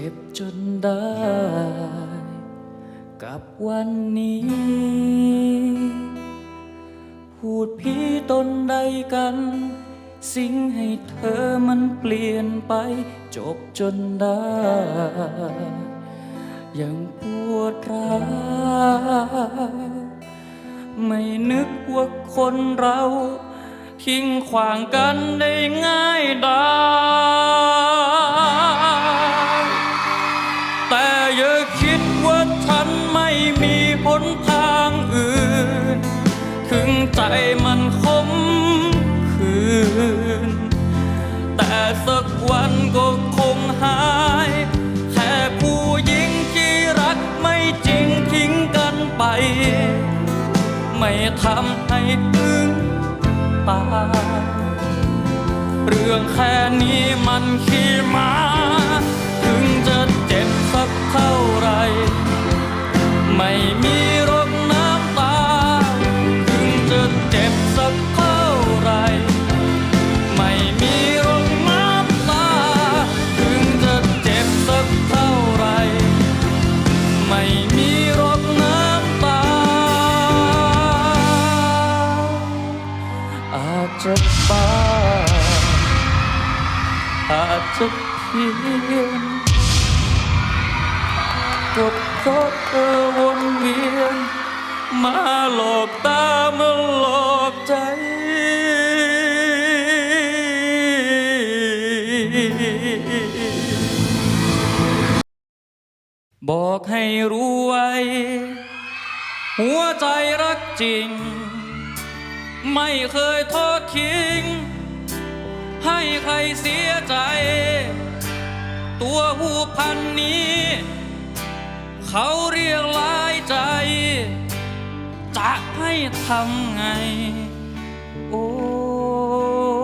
จ็บจนได้ กับวันนี้ พูดพี่ตนใดกัน สิ่งให้เธอมันเปลี่ยนไป จบจนได้ ยังปวดร้าวไม่นึกว่าคนเรา ทิ้งขวางกันได้ง่ายดาย มันคมคืน แต่สักวันก็คงหายแค่ผู้หญิงที่รักไม่จริงทิ้งกันไป ไม่ทำให้ถึงตา เรื่องแค่นี้มัน จะบ้าอาจจะเพียนก็เพราะเธอวนเวียน มาหลอกตามาหลอกใจ บอกให้รู้ไว้ หัวใจรักจริง ไม่เคยทอดทิ้ง ให้ใครเสียใจ ตัวผู้พันนี้ เขาเรียกลายใจ จะให้ทำไง โอ้